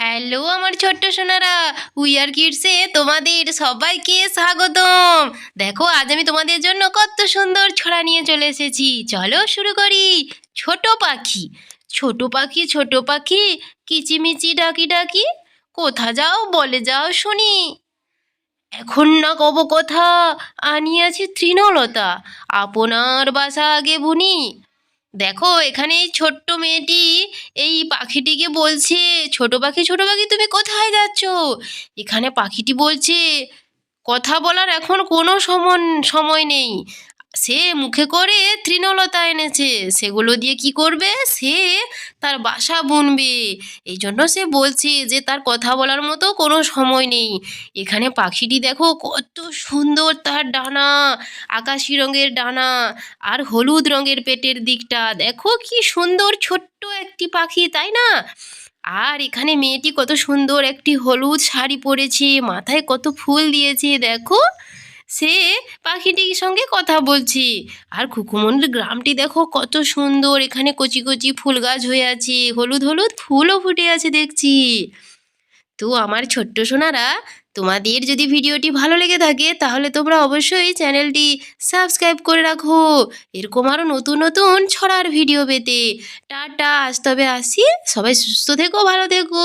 Hello আমার ছোট্ট Sonara wear কিডসে তোমাদের সবাইকে স্বাগতম। দেখো, আজ আমি তোমাদের জন্য কত সুন্দর ছড়া নিয়ে চলে এসেছি। চলো শুরু করি। ছোট পাখি। ছোট পাখি ছোট পাখি, কিচিমিচি, ডাকি ডাকি, কোথা যাও বলে যাও শুনি। এখন না কব কথা, আনিয়াছি তৃণলতা, আপনার বাসা আগে বুনি। দেখো, এখানে এই ছোট্ট মেয়েটি এই পাখিটিকে বলছে, ছোট পাখি ছোট পাখি, তুমি কোথায় যাচ্ছ? এখানে পাখিটি বলছে, কথা বলার এখন কোনো সমন, সময় নেই। সে মুখে করে তৃণলতা এনেছে। সেগুলো দিয়ে কি করবে? সে তার বাসা বুনবে। এই জন্য সে বলছে যে, তার কথা বলার মতো কোনো সময় নেই। এখানে পাখিটি দেখো কত সুন্দর তার ডানা, আকাশি রঙের ডানা আর হলুদ রঙের পেটের দিকটা। দেখো কি সুন্দর ছোট্ট একটি পাখি, তাই না? আর এখানে মেয়েটি কত সুন্দর একটি হলুদ শাড়ি পরেছে, মাথায় কত ফুল দিয়েছে, দেখো। সে পাখিটির সঙ্গে কথা বলছে। আর খুকুমন্দির গ্রামটি দেখো কত সুন্দর, এখানে কচি কচি ফুল গাছ হয়ে আছে, হলুদ হলুদ ফুলও ফুটে আছে দেখছি। তো আমার ছোট্ট সোনারা, তোমাদের যদি ভিডিওটি ভালো লেগে থাকে, তাহলে তোমরা অবশ্যই চ্যানেলটি সাবস্ক্রাইব করে রাখো। এরকম আরও নতুন নতুন ছড়ার ভিডিও পেতে। টাটা, আজ তবে আসি। সবাই সুস্থ থেকো, ভালো থেকো।